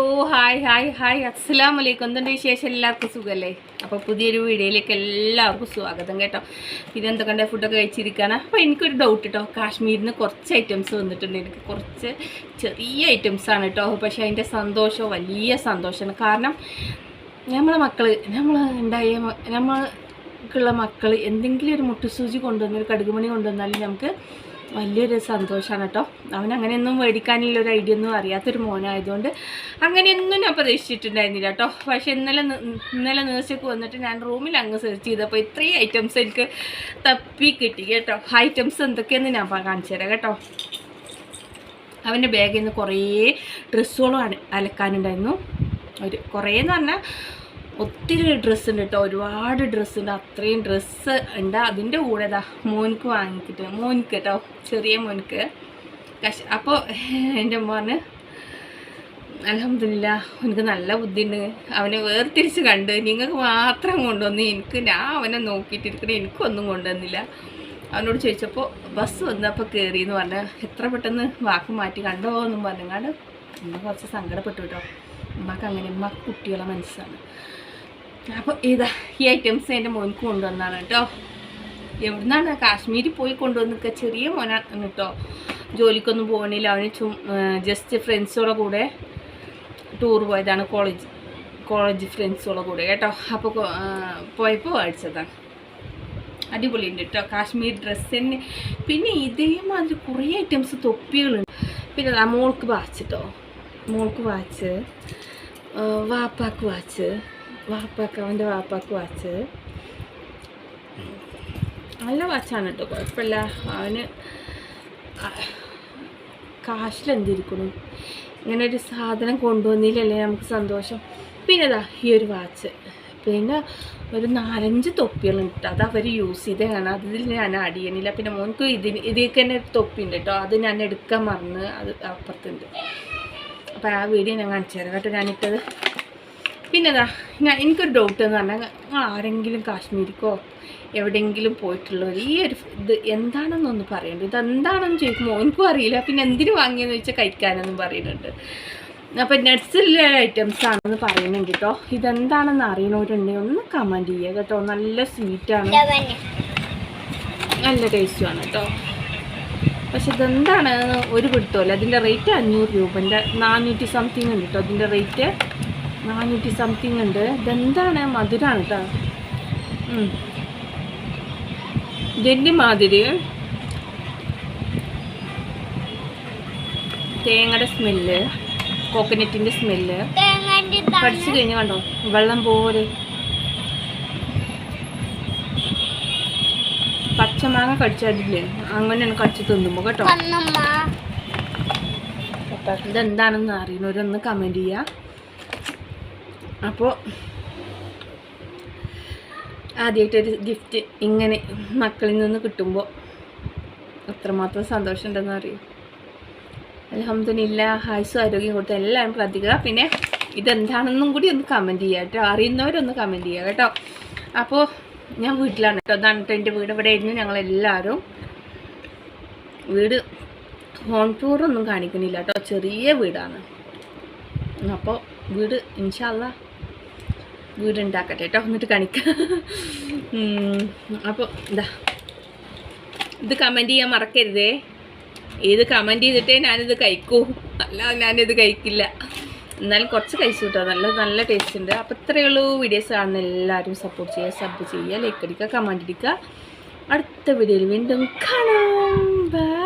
ഓ hi hi hi. അസ്സാം വലൈക്കും എന്തുണ്ട് വിശേഷം? എല്ലാവർക്കും സുഖമല്ലേ അപ്പോൾ പുതിയൊരു വീഡിയോയിലേക്ക് എല്ലാവർക്കും സ്വാഗതം കേട്ടോ. പിന്നെ എന്തൊക്കെ ഫുഡൊക്കെ കഴിച്ചിരിക്കാനാണ് അപ്പോൾ എനിക്കൊരു ഡൗട്ട് കേട്ടോ കാശ്മീരിൽ നിന്ന് കുറച്ച് ഐറ്റംസ് വന്നിട്ടുണ്ട്. എനിക്ക് കുറച്ച് ചെറിയ ഐറ്റംസാണ് കേട്ടോ പക്ഷേ അതിന്റെ സന്തോഷം വലിയ സന്തോഷമാണ്. കാരണം നമ്മളെ മക്കൾ നമ്മൾ ഉണ്ടായ നമ്മൾക്കുള്ള മക്കൾ എന്തെങ്കിലും ഒരു മുട്ടുസൂചി കൊണ്ടുവന്നാൽ ഒരു കടുകുമണി കൊണ്ടുവന്നാലും നമുക്ക് വലിയൊരു സന്തോഷമാണ് കേട്ടോ. അവൻ അങ്ങനെയൊന്നും മേടിക്കാനുള്ള ഒരു ഐഡിയ ഒന്നും അറിയാത്തൊരു മോനായതുകൊണ്ട് അങ്ങനെയൊന്നും ഞാൻ പ്രതീക്ഷിച്ചിട്ടുണ്ടായിരുന്നില്ല കേട്ടോ. പക്ഷേ ഇന്നലെ ഇന്നലെ നേഴ്സൊക്കെ വന്നിട്ട് ഞാൻ റൂമിൽ അങ്ങ് സെർച്ച് ചെയ്തപ്പോൾ ഇത്രയും ഐറ്റംസ് എനിക്ക് തപ്പി കിട്ടി കേട്ടോ. ഐറ്റംസ് എന്തൊക്കെയെന്ന് ഞാൻ കാണിച്ചു തരാം കേട്ടോ. അവന്റെ ബാഗിൽ നിന്ന് കുറേ ഡ്രസ്സുകളും അല അലക്കാനുണ്ടായിരുന്നു. ഒരു കുറേ എന്ന് പറഞ്ഞാൽ ഒത്തിരി ഡ്രസ്സ് ഉണ്ട് കേട്ടോ ഒരുപാട് ഡ്രസ്സ് ഉണ്ട് അത്രയും ഡ്രസ്സ് ഉണ്ട്. അതിന്റെ കൂടെ ഇതാ മോനിക്ക് വാങ്ങിക്കിട്ട്. മോനിക്ക് കേട്ടോ ചെറിയ മോനിക്ക് കശ അപ്പോൾ എന്റെ അമ്മ പറഞ്ഞ് അലഹമില്ല എനിക്ക് നല്ല ബുദ്ധിയുണ്ട്. അവനെ വേർതിരിച്ച് കണ്ട്. നിങ്ങൾക്ക് മാത്രം കൊണ്ടുവന്ന് എനിക്ക് ഞാൻ അവനെ നോക്കിയിട്ടിരിക്കണേ. എനിക്കൊന്നും കൊണ്ടുവന്നില്ല. അവനോട് ചോദിച്ചപ്പോൾ ബസ് വന്നപ്പോൾ കയറി എന്ന് പറഞ്ഞാൽ എത്ര പെട്ടെന്ന് വാക്ക് മാറ്റി കണ്ടോ? എന്നും പറഞ്ഞങ്ങാണ്ട് ഉമ്മ കുറച്ച് സങ്കടപ്പെട്ടു കേട്ടോ ഉമ്മക്ക് അങ്ങനെ കുട്ടികളെ മനസ്സാണ്. അപ്പോൾ ഇതാ ഈ ഐറ്റംസ് എന്റെ മോനിക്ക് കൊണ്ടുവന്നാണ് കേട്ടോ. എവിടുന്നാണ്? കാശ്മീരിൽ പോയി കൊണ്ടുവന്നിക്ക ചെറിയ മോനാണ് കേട്ടോ ജോലിക്കൊന്നും പോകണില്ല അവന് ചും ജസ്റ്റ് ഫ്രണ്ട്സുകളുടെ കൂടെ ടൂർ പോയതാണ്. കോളേജ് കോളേജ് ഫ്രണ്ട്സുകളുടെ കൂടെ കേട്ടോ. അപ്പോൾ പോയപ്പോൾ മേടിച്ചതാണ് അടിപൊളിയുണ്ട് കേട്ടോ കാശ്മീർ ഡ്രസ്സ് തന്നെ. പിന്നെ ഇതേമാതിരി കുറേ ഐറ്റംസ് തൊപ്പികളുണ്ട്. പിന്നെ മോൾക്ക് വാച്ച് കേട്ടോ മോൾക്ക് വാച്ച് വാപ്പാക്ക് വാച്ച് വാപ്പാക്ക് അവന്റെ വാപ്പാക്ക് വാച്ച്. നല്ല വാച്ചാണ് കേട്ടോ കുഴപ്പമില്ല. അവന് കാശിലെന്തിരിക്കണു ഇങ്ങനെ ഒരു സാധനം കൊണ്ടുവന്നില്ലല്ലേ നമുക്ക് സന്തോഷം. പിന്നെ ഇതാ ഈ ഒരു വാച്ച്. പിന്നെ ഒരു നാലഞ്ച് തൊപ്പികളുണ്ട് കേട്ടോ അത് അവർ യൂസ് ചെയ്തതാണ്. അതിൽ ഞാൻ അടിയണില്ല പിന്നെ മോൻക്ക് ഇതിന് ഇതിലേക്ക് തന്നെ ഒരു തൊപ്പി ഉണ്ട് കേട്ടോ അത് ഞാൻ എടുക്കാൻ മറന്ന് അത് അപ്പുറത്തുണ്ട്. അപ്പോൾ ആ വീഡിയോ ഞാൻ കാണിച്ചു തരാം കേട്ടോ ഞാനിട്ടത് പിന്നെ ഇതാ ഞാൻ എനിക്കൊരു ഡൗട്ട് എന്ന് പറഞ്ഞാൽ ആരെങ്കിലും കാശ്മീരിക്കോ എവിടെയെങ്കിലും പോയിട്ടുള്ളവർ ഈ ഒരു ഇത് എന്താണെന്നൊന്ന് പറയുന്നുണ്ട് ഇത് എന്താണെന്ന് ചോദിക്കുമ്പോൾ എനിക്കും അറിയില്ല. പിന്നെ എന്തിനു വാങ്ങിയെന്ന് ചോദിച്ചാൽ കഴിക്കാനെന്നും പറയുന്നുണ്ട്. അപ്പം നട്സിലെ ഐറ്റംസ് ആണെന്ന് പറയുന്നുണ്ട് കേട്ടോ ഇതെന്താണെന്ന് അറിയണവരുണ്ടെങ്കിൽ ഒന്ന് കമന്റ് ചെയ്യുക കേട്ടോ. നല്ല സ്വീറ്റാണ് നല്ല ടേസ്റ്റുമാണ് കേട്ടോ പക്ഷെ ഇതെന്താണ്? ഒരു പിടുത്തമല്ല അതിന്റെ റേറ്റ് അഞ്ഞൂറ് രൂപന്റെ നാനൂറ്റി സംതിങ് ഉണ്ട് കേട്ടോ അതിന്റെ റേറ്റ് നാനൂറ്റി സംതിങ് ഉണ്ട്. ഇതെന്താണ്? മധുരാണ് കേട്ടോ ജെല്ലി മാതിരി? തേങ്ങയുടെ സ്മെല്ല് കോക്കനറ്റിന്റെ സ്മെല്ല്. പഠിച്ചു കഴിഞ്ഞ് കണ്ടോ? വെള്ളം പോലെ. പച്ചമാങ്ങ കടിച്ചാടില്ലേ? അങ്ങനെയാണ് കടിച്ച് തിന്നുമ്പോൾ കേട്ടോ. ഇതെന്താണെന്ന് അറിയുന്നവരൊന്ന് കമന്റ് ചെയ്യുക അപ്പോൾ ആദ്യമായിട്ടൊരു ഗിഫ്റ്റ് ഇങ്ങനെ മക്കളിൽ നിന്ന് കിട്ടുമ്പോൾ അത്രമാത്രം സന്തോഷം ഉണ്ടെന്ന് അറിയും? അലഹമ്മദില്ല ഹായ്സും ആരോഗ്യം കൊടുത്ത് എല്ലാവരും പ്രാർത്ഥിക്കുക. പിന്നെ ഇതെന്താണെന്നും കൂടി ഒന്ന് കമന്റ് ചെയ്യുക കേട്ടോ. അറിയുന്നവരൊന്ന് കമന്റ് ചെയ്യുക കേട്ടോ. അപ്പോൾ ഞാൻ വീട്ടിലാണ് കേട്ടോ. അതാണ് കേട്ടോ എന്റെ വീട്. ഇവിടെ ആയിരുന്നു ഞങ്ങളെല്ലാവരും. വീട് ഹോം ടൂറൊന്നും കാണിക്കുന്നില്ല കേട്ടോ. ചെറിയ വീടാണ്. അപ്പോൾ വീട് ഇൻഷാല്ല വീട് ഉണ്ടാക്കട്ടെ കേട്ടോ എന്നിട്ട് കാണിക്കാം. അപ്പോൾ എന്താ ഇത് കമന്റ് ചെയ്യാൻ മറക്കരുതേ. ഇത് കമന്റ് ചെയ്തിട്ടേ ഞാനിത് കഴിക്കൂ. അല്ലാതെ ഞാനിത് കഴിക്കില്ല. എന്നാലും കുറച്ച് കഴിച്ചു കേട്ടോ. നല്ല നല്ല ടേസ്റ്റ് ഉണ്ട്. അപ്പോൾ ഇത്രയേ ഉള്ളൂ വീഡിയോസ് കാണുന്ന എല്ലാവരും സപ്പോർട്ട് ചെയ്യുക സബ് ചെയ്യുക ലൈക്ക് അടിക്കുക കമന്റ് അടിക്കുക. അടുത്ത വീഡിയോയിൽ വീണ്ടും കാണാം. ബൈ